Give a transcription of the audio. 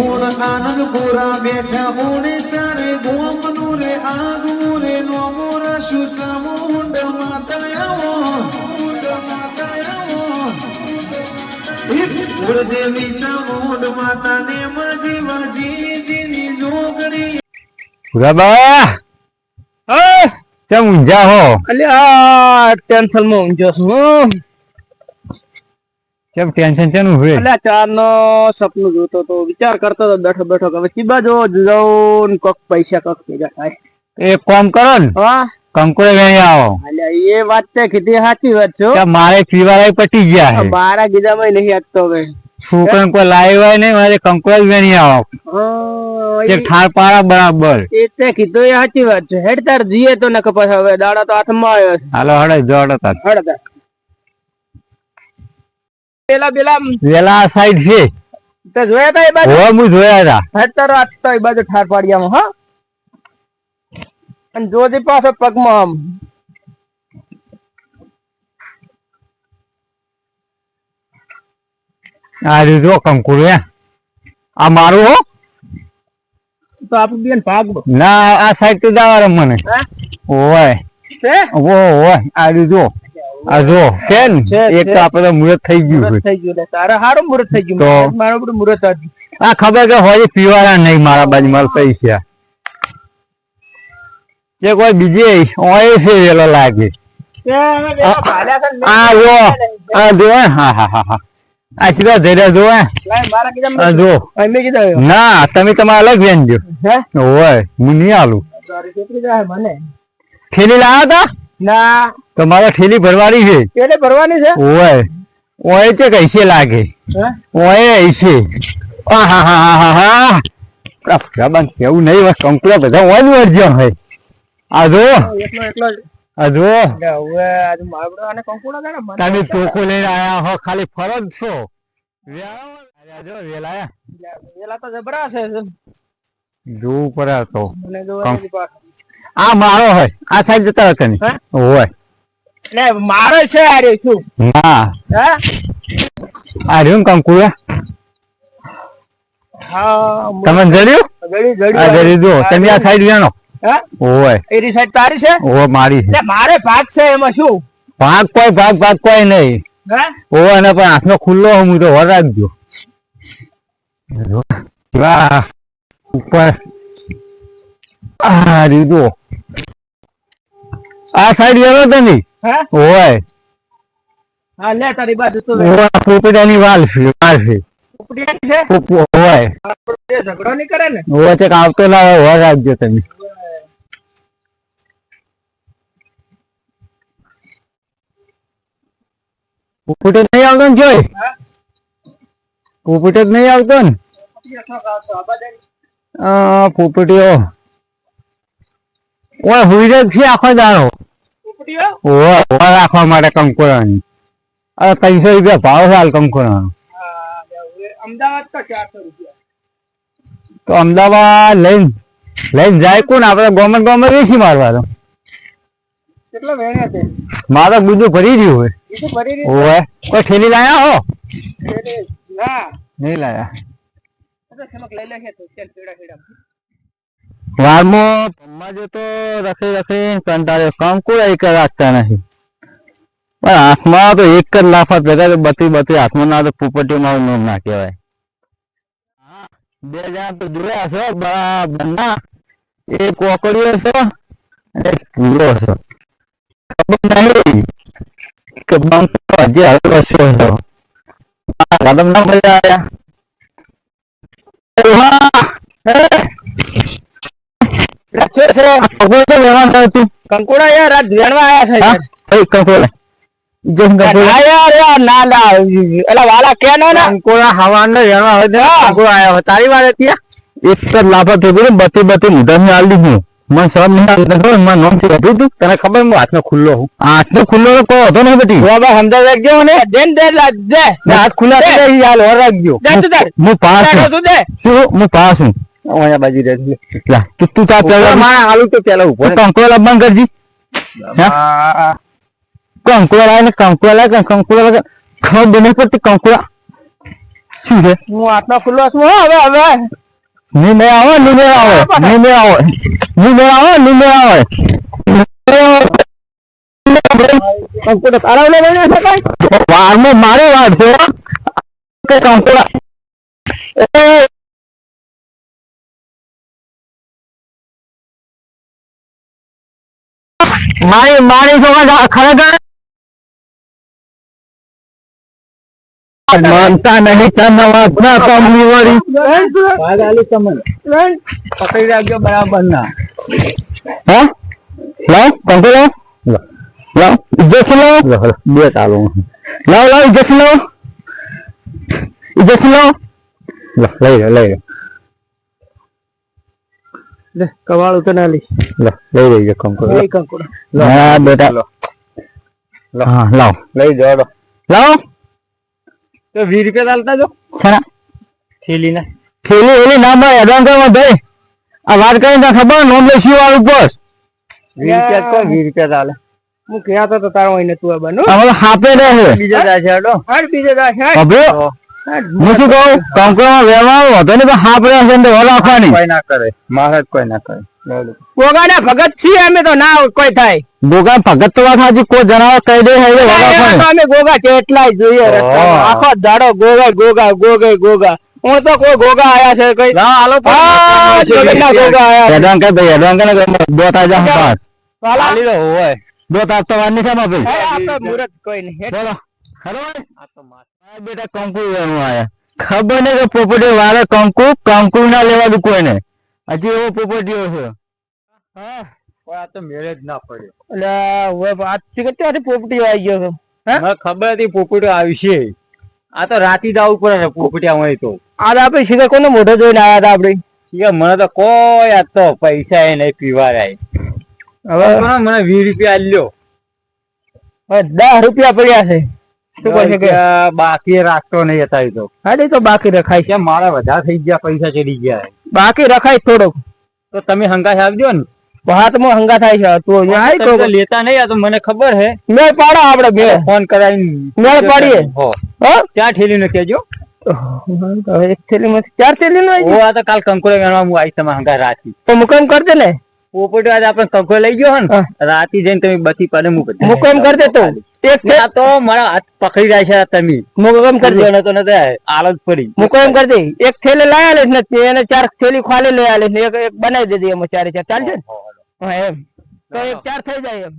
ગુણ આનંદપુરા બેઠા ઉણે ચારે ગોમનું રે આગવું રે નોમું રસુ ચામુંડ માતા આવો મુંડ માતા કુળદેવી ચામુંડ માતાને મજી મજી જોગણી. ભૂરાબા કેમ ઊંઝા હો? અલ્યા ટેન્શનમાં ઊંઝો છું કેમ ટેન્શન કેનું હોય એટલે ચાર નો સપનું જોતો તો વિચાર કરતો તો બેઠો બેઠો હવે ચીબા જો જઉં કોક પૈસા કોક ભેગા થાય. એક કામ કરો ને હા? કંકોડે ગઈ આવો. એટલે એ વાત તે કીધી સાચી વાત છો કે મારે પીવાળા પટી ગયા છે. મારા ગીધામાં નહીં આપતો હવે. છોકરાને કોઈ લાવ્યો હોય નહીં મારે કંકોડે નહીં આવો. હા, ઠાર પાડા બરાબર. એ તે કીધું એ સાચી વાત છે. હેડ તાર જીએ તો ને કપાસ હવે દાડા તો હાથમાં આવ્યો હાલો હડે જોડો તાર. પેલા પેલા વેલા સાઈડ છે. તે જોયા તા એ બાજુ? હો હું જોયા તા. હેડ તારો તો એ બાજુ ઠાર પાડિયામાં હા. અને જોજી પાછો પગમાં આમ. આ રીજો કંકુર હે. આ મારું હો. તો આપણું બેન ભાગ. ના આ સાઈડ તો જવા મને. ઓય ઓય આ રીતો આ જો કે ને એક તો આપણે મુહૂર્ત થઈ ગયું થઈ ગયું. તારે હારું મુહૂર્ત થઈ ગયું. મારો બધું મુહૂર્ત હતું. આ ખબર કે હોય પીવાના નહીં મારા બાજુ માલ પૈસા. જે કોઈ બીજે ઓય છે વેલો લાગે. આ જો આ જો હા હા હા હા આ ચિત્ર ધૈર્ય જો આ જો. ના તમે તમારે અલગ વેન જો હોય હું નહીં આલું. ખેલી છોકરી જાય મને. ઠેલી લાયા તા? ના. તમારે મારે ઠેલી ભરવાની છે? પેલે ભરવાની છે? ઓય. ઓય છે કૈસે લાગે. હે? ઓય ऐसे આ હા હા હા હા હા. કેવું નહીં હોય કંકુલા બધા ઓયનું અર્જન હોય. આ જો. એટલો એટલો જ. આ જો. હવે આજે મારો બધો આને કંકુડા મને તમે ચોખ્ખો લઈને આયા હો ખાલી ફરજ છો. વેલા આ જો વેલાયા લે, પેલા તો જબરા છે. નથી પાછું. આ મારો હોય. આ સાઈડ જતા હતા ને હોય. ને મારો છે આ રે શું? હા હે? આ રહ્યું હા તમે જડ્યું? આ જડી દો તમે આ સાઈડ જાણો હોય. એની સાઈડ તારી છે? ઓ મારી છે. મારે ભાગ છે એમાં શું? ભાગ કોઈ ભાગ ભાગ કોઈ નહીં. હે? ઓ અને પણ હાથનો ખુલ્લો હું તો વર રાખજો વાહ ઉપર આ રીતો આ સાઈડ હા? લે તારી બાજુ તો ઓય પોપડાની વાલ છે વાલ છે. ઉપડી છે? પોપ- ઝઘડો નહીં કરે ને? આવતો હોય રાખજો તમે પોપટે નહીં આવતો ને જોઈ? હા? પોપટે જ નહીં આવતો ને? આ પોપટીઓ ઓય હુઈ જ છે આખો દારો ઓય ઓય રાખવા માટે કંકોરાની અરે ત્રણસો રૂપિયા ભાવ છે હાલ કંકોરાનો હા અમદાવાદ તો ચારસો રૂપિયા. તો અમદાવાદ લઈને લઈને જાય કોણ? આપણે ગોમન ગોમત વેચી મારવાનો કેટલો વેણ્યા છે મારે બીજું ભરી રહ્યું હોય. બીજું ભરી રહી ઓય કોઈ ઠેલી લાયા હો? ના. નહીં લાયા. લઈ તો? ચાલ પેડા પેડા. વારમાં પમ્મા જો તો રખી રખી કંટાળે કંકુડા એક રાખતા નથી પણ હાથમાં તો એક જ લાફા ભેગા તો બધી બધી હાથમાં ના તો પોપટીઓ મારું નામ ના કહેવાય બે જણા તો જોયા છે બરાબર ના એક કોકડીઓ છે અને એક ભૂરો છે ખબર નહીં કે બંકો હજી હલવો છે આ કદમ ના મજા આયા વાહ! એ! છે છે ભગવાન તો વ્યવહાર થાય તું કંકોડા યાર આજ વેણવા આયા છે એ કંકોડા જો કંકોડા ના યાર યાર ના ના એલા વાલા કે ના ના. કંકોડા હવાને વ્યવહાર હોય તો કંકોડા આયા તારી વાત હતી એક જ લાફા થઈ ગયું બત્તી બત્તી મુઢાની આલી દીધું. મને શરમ નહીં આવતી ખબર મને નામથી હતું તું? તને ખબર હું હાથનો ખુલ્લો હું હાથનો ખુલ્લો તો કોઈ હતો નહીં બધી. બાબા રાખજો ને દેન દે. દે હાથ ખુલ્લા થઈ હાલ ઓર રાખજો. દે હું પાસ હું પાસ છું. અહીંયા બાજી રહે. લા તું તું તા પેલા મારા હાલું તો પેલા ઊભો કંકોડા બંધ કરજી. લાવે ને કંકુડા લાવે કંકુડા ખબર નહીં પડતી કંકુડા શું છે? હું આટલા ખુલ્લો છું હવે હવે. નીમે આવે નીમે આવે. નીમે આવે. નીમે આવે નીમે આવે. કંકુડો તારા ઓલે છે કાંઈ? વારમાં મારી વાત છે. કે મારી મારી છોકરા ખરેખર માનતા નહીં તને વાત ના કમની વળી. પકડી રાખજો બરાબર ના હે? લાવ કંકો લાવ. લાવ ઇજ્જત લાવ. બે ચાલો લાવ લાવ ઇજ્જત લાવ. ઇજ્જત લાવ. લઈ લે લઈ લે. કવાળું તો ના લે લે લઈ લઈ કંકો. લઈ કંકુડો હા બેટા. હા લાવ. લઈ જાડો લાવ. તો 20 રૂપિયા ચાલતા જો. સના થેલી ના થેલી એલી ના ભાઈ એડવાન્સમાં ભાઈ આ વાત કરીને ખબર નોંધ લઈશું વાળું બસ. વીસ રૂપિયા તો 20 રૂપિયા ચાલે. હું કહેતો તો તારો અહીં તું આ બનો. હવે હાપે રહે બીજા છે હેડો હાડ બીજે દાસ હાડ હવે હું શું કહું? કંકોમાં વ્યવહાર હતો ને પણ હાપ રહે છે ને તો રાખવાની. કોઈ ના કરે. મહારાજ કોઈ ના કરે. ગોગાના ભગત છીએ અમે તો ના કોઈ થાય. ગોગા ભગત તો વાત સાચી કોઈ જણાવો કહી દે હે એવા તો વગાડવાની. અમે ગોગા કેટલાય જોઈએ આખો દાડો ગોગા ગોગા ગોગે ગોગા. હું તો કોઈ ગોગા આયા છે કઈ? હા, જગતના ગોગા આયા છે. એડવાન્સ ભાઈ એડવાન્સ કર દો તાજા પાસ ચાલી. રહ્યો હોય. દો તાજ તો વાર છે ભાઈ હે, આ કોઈ નહીં. બોલો. ખરો બેટા કંકુ લેવાનું આયા. ખબર નહીં કે પોપટી વાળે કંકુ કંકુ ના લેવાનું કોઈને. હજી એવો પોપટીઓ છે. હા. આ તો મેળે જ ના પડ્યો. આ કેટલી પોપટીઓ આવી ગયો છે. ખબર હતી પોપટીઓ આવી છે. આ તો રાતી દાવ ઉપર છે પોપટિયા હોય તો. આજ આપણે શીખર કોનો મોઢો જોઈને આવ્યા હતા આપણે? મને તો કોઈ આ તો પૈસા એ નહીં પીવાય હવે મને વીસ રૂપિયા લ્યો દસ રૂપિયા પડ્યા છે. બાકી રાખતો નહીં હતા તો. હાડી તો બાકી રખાય. છે મારા વધારે થઈ ગયા પૈસા ચડી ગયા. બાકી રખાય થોડોક. તો તમે હંગાસ આવજો ને. હાથમાં હંગા થાય છે. તું અહીંયા તો. લેતા નહીં આ તો મને ખબર હે. મેળ પાડો આપડે બે. ફોન કરાવીને મેળ પાડીએ. હો. હો? ક્યાં ઠેલી કેજો હવે એક થેલીમાં ચાર થેલી નો ઓ આ તો કાલ કંકોડે ગણવા હું આવીશ તમારા હંગા રાખી તો મુકામ કર દે ને. પોપટ આજે આપણે કંકો લઈ ગયો ને રાતી જઈને તમે બધી પાડે મૂક મુકામ કર દે તો. એક તો મારા હાથ પકડી જાય છે તમે. મુકમ કરી દે. એને તો નથી આલત પડી. મુકામ કરી દે. એક થેલી લઈ આલે ને એને ચાર થેલી ખાલી લઈ આલે ને એક એક બનાવી દેજે એમાં ચારે ચાર. ચાલશે ને? એમ. તો એક ચાર થઈ જાય એમ.